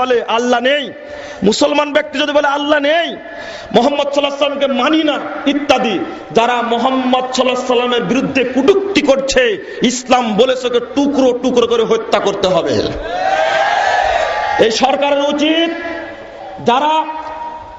বলে, আল্লাহ নেই। মুসলমান ব্যক্তি যদি বলে, আল্লাহ নেই, মোহাম্মদ সাল্লাহ সাল্লামকে মানি না, ইত্যাদি। যারা মোহাম্মদ সাল্লাহ সাল্লামের বিরুদ্ধে কুটুক্তি করছে, ইসলাম বলেছে টুকরো টুকরো করে হত্যা করতে হবে। এই সরকারের উচিত যারা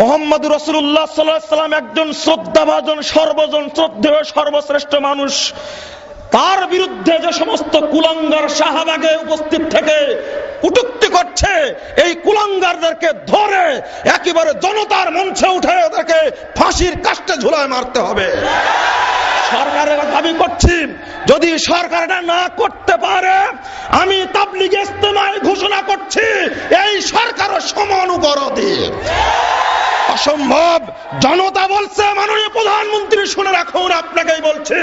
মোহাম্মদ রসুল্লাহ সাল্লাহ সাল্লাম একজন শ্রদ্ধাভাজন, সর্বজন শ্রদ্ধেয়, সর্বশ্রেষ্ঠ মানুষ তার বিরুদ্ধে যে সমস্ত কুলাঙ্গার শাহবাগে উপস্থিত থেকে কুটুক্তি করছে, এই কুলাঙ্গারদেরকে ধরে একেবারে জনতার মঞ্চে উঠে ওদেরকে ফাঁসির কাষ্টে ঝুলায় মারতে হবে। সরকারের দাবি করছি, যদি সরকার এটা না করতে পারে, আমি তাবলিগ ইস্তেমায় ঘোষণা করছি, এই সরকারও সমান অসম্ভব। জনতা বলছে, মাননীয় প্রধানমন্ত্রী, শুনে রাখুন আপনাকেই বলছি।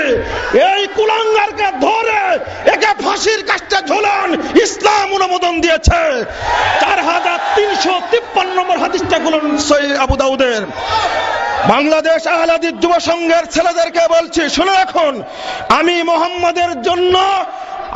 এই কুলাঙ্গারকে ধরে একে ফাঁসির কাজটা ঝোলান ইসলাম অনুমোদন দিয়েছে। চার হাজার তিনশো তিপ্পান্ন নম্বর হাদিসটা সই আবু দাউদের। বাংলাদেশ আহলাদিস যুব সংঘের ছেলেদেরকে বলছি, শুনে রাখুন, আমি মোহাম্মদের জন্য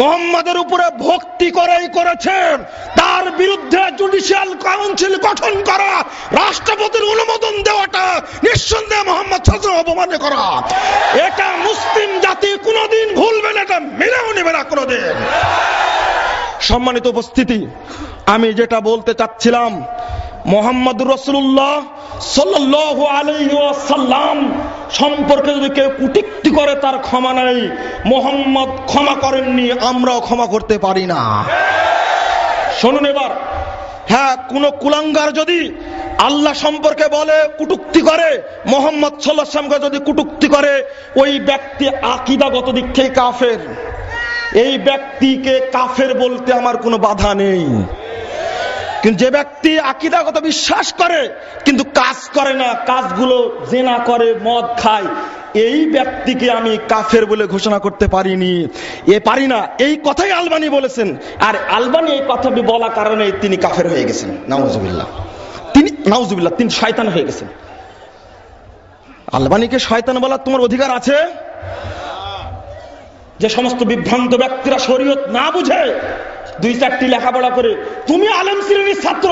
মোহাম্মদের উপরে ভক্তি করেই করেছে তার বিরুদ্ধে জুডিশিয়াল কাউন্সিল গঠন করা, রাষ্ট্রপতির অনুমোদন দেওয়াটা নিঃসন্দেহে মোহাম্মদ সাল্লাম অপমান করা। এটা মুসলিম জাতি কোনোদিন ভুলবে না, এটা মেনেও নেবে না কোনোদিন। সম্মানিত উপস্থিতি, আমি যেটা বলতে চাচ্ছিলাম মোহাম্মদ রসুল্লাহ সাল্লাহ আলাইসাল্লাম সম্পর্কে যদি কেউ কুটিক্তি করে, তার ক্ষমা নাই। মোহাম্মদ ক্ষমা করেননি, আমরাও ক্ষমা করতে পারি না। শুনুন এবার। হ্যাঁ কোন কুলাঙ্গার যদি আল্লাহ সম্পর্কে বলে, কুটুক্তি করে, মোহাম্মদ সাল্লাহ সাল্লামকে যদি কুটুক্তি করে, ওই ব্যক্তি আকিদাগত দিক থেকে কাফের। এই ব্যক্তিকে কাফের বলতে আমার কোনো বাধা নেই। কিন্তু যে ব্যক্তি আকিদাগত বিশ্বাস করে, কিন্তু কাজ করে না, কাজগুলো জেনা করে, মদ খায়, এই ব্যক্তিকে আমি কাফের বলে ঘোষণা করতে পারিনি। এ পারি না। এই কথাই আলবানি বলেছেন। আর আলবানি এই কথাটি বলা কারণে তিনি কাফের হয়ে গেছেন। নাউজুবিল্লাহ। তিনি নাউজুবিল্লাহ, তিনি শয়তান হয়ে গেছেন। আলবানিকে শয়তান বলার তোমার অধিকার আছে? যে সমস্ত বিভ্রান্ত ব্যক্তিরা শরীয়ত না বুঝে দুই চারটি লেখাপড়া করে। তুমি আলেম শ্রেণির ছাত্র।